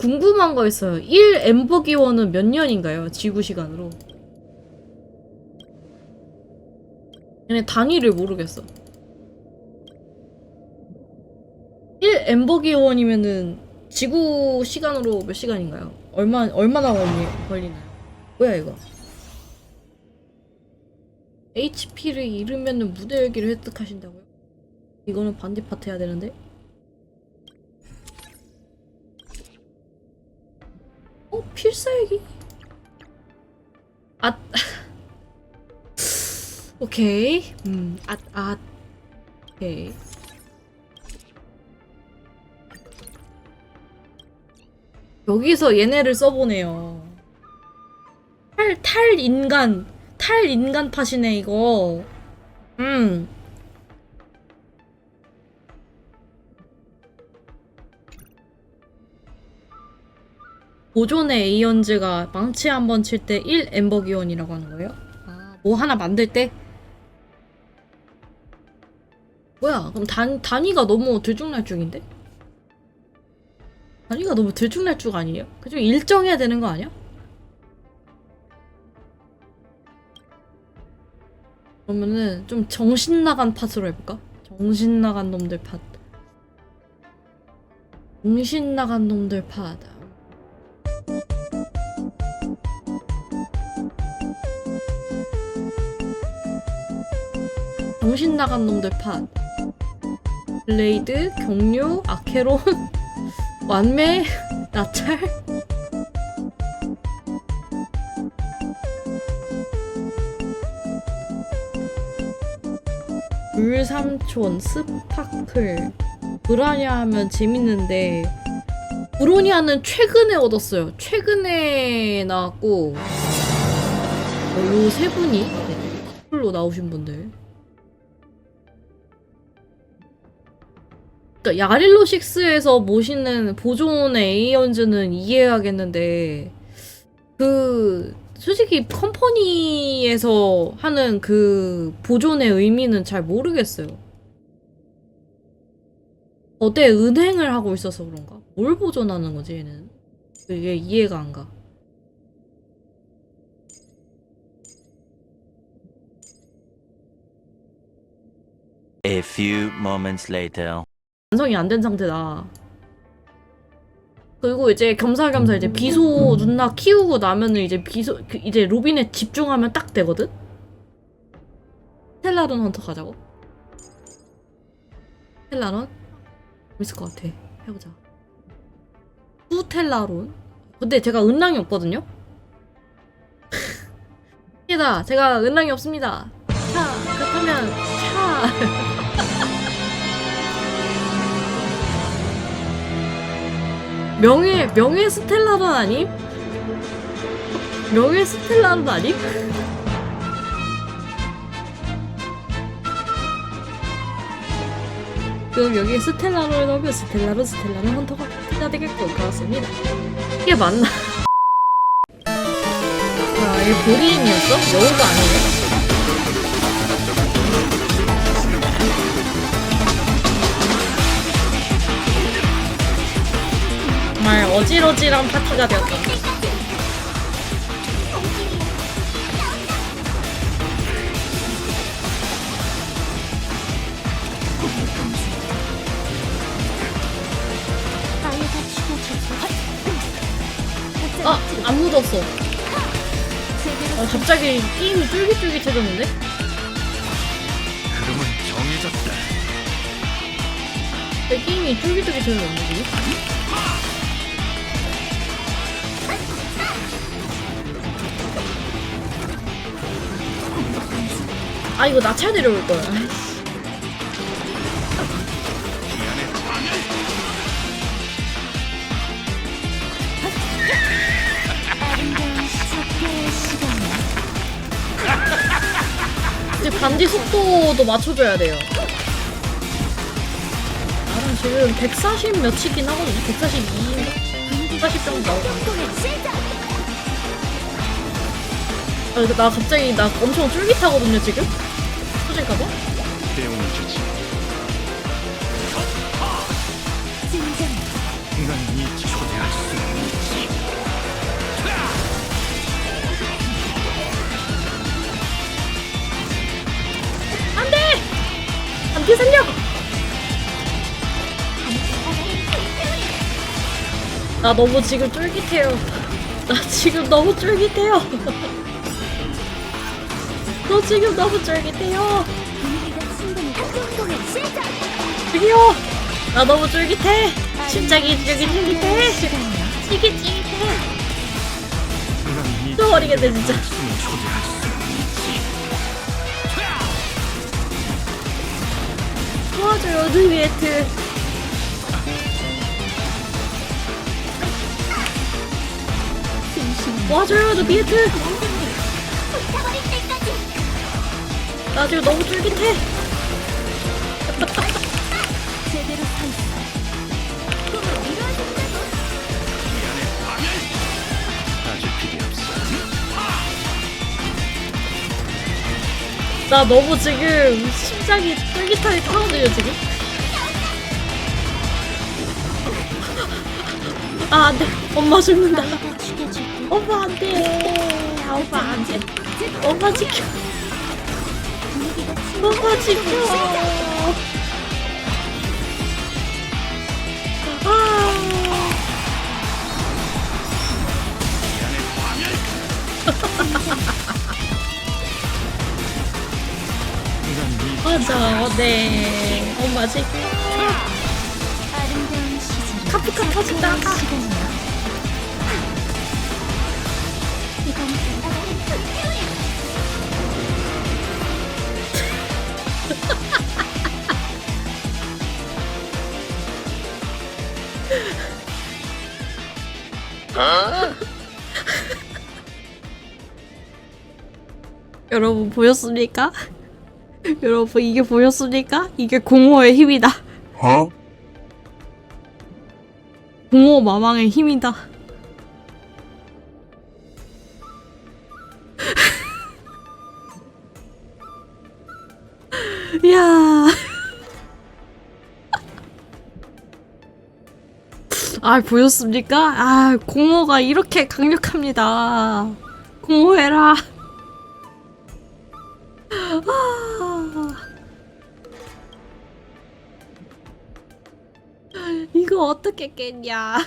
궁금한 거 있어요. 1 엠버 기원은 몇 년인가요? 지구 시간으로. 얘네 단위를 모르겠어. 1 엠버 기원이면은 지구 시간으로 몇 시간인가요? 얼마 얼마나 걸리, 걸리나요? 뭐야 이거? HP를 잃으면은 무대 열기를 획득하신다고요? 이거는 반디파트 해야 되는데? 필살기? 아 오케이. 음, 아, 아 오케이. 여기서 얘네를 써보네요. 탈, 탈 인간. 탈 인간 팟이네 이거. 음 보존의 에이언즈가 망치 한 번 칠 때 1 엠버 기원이라고 하는 거예요? 아, 뭐 하나 만들 때? 뭐야, 그럼 단, 단위가 너무 들쭉날쭉인데? 단위가 너무 들쭉날쭉 아니에요? 그좀 일정해야 되는 거 아니야? 그러면은 좀 정신 나간 팟으로 해볼까? 정신 나간 놈들 팟. 정신 나간 놈들 팟. 정신 나간 놈들 팟. 블레이드, 경류, 아케론, 완매, 나찰. 물삼촌, 스파클, 브라냐 하면 재밌는데 브로니아는 최근에 얻었어요. 최근에 나왔고 요세 분이 풀로 나오신 분들. 그러니까 야릴로 6에서 모시는 보존의 에이언즈는 이해하겠는데 그 솔직히 컴퍼니에서 하는 그 보존의 의미는 잘 모르겠어요. 어대 은행을 하고 있어서 그런가? 뭘 보존하는 거지 얘는? 그게 이해가 안 가. A few moments later. 완성이 안 된 상태다. 그리고 이제 겸사겸사 이제 비소 누나 키우고 나면은 이제 비소 그 이제 로빈에 집중하면 딱 되거든. 텔라론 헌터 가자고. 텔라론 재밌을 것 같아. 해보자. 후텔라론. 근데 제가 은랑이 없거든요. 이다 제가 은랑이 없습니다. 차 그렇다면 차. 명예 명예 스텔라론 아님? 명예 스텔라론 아님? 그럼 여기 스텔라론을 넣으면 스텔라론 스텔라론 헌터가 해야 되겠고 그렇습니다. 이게 맞나? 아 이게 보리인이었어? 여우가 아니에 정말 어지러지한 파티가 되었다. 아, 안 묻었어. 어, 갑자기 게임이 쫄깃쫄깃해졌는데? 흐름은 정해졌다. 왜 게임이 쫄깃쫄깃해졌는데, 지 아, 이거 나차 내려올 거야. 이제 반디 속도도 맞춰줘야 돼요. 나는 지금 140 몇이긴 하거든요. 142인가? 140 정도 나오거든요. 아, 나 갑자기 나 엄청 쫄깃하거든요, 지금? 포즈인가 대용을 주지. 난네 초대할 수 있지. 안 돼! 안돼 살려! 나 너무 지금 쫄깃해요. 나 지금 너무 쫄깃해요. 너 지금 너무 쫄깃해요. 저기요. 나 너무 쫄깃해. 심장이 쫄깃쫄깃해. 쫄깃쫄깃해. 쫄버리겠네 진짜. 도와줘요 느비에트. 도와줘요 느비에트. 나 지금 너무 쫄깃해. 나 너무 지금 심장이 쫄깃하게 타오르요 지금. 아 안돼 엄마 죽는다. 엄마 안돼. 엄마 안돼. 엄마 지켜. 엄마 지켜. 아. 맞아, 네. 엄마 지켜. 카프카 터진다. 여러분 보였습니까? 여러분 이게 보였습니까? 이게 공허의 힘이다. 공허 마망의 힘이다. 야. 아 보였습니까? 아 공허가 이렇게 강력합니다. 공허해라. 이거 어떻게 깼냐?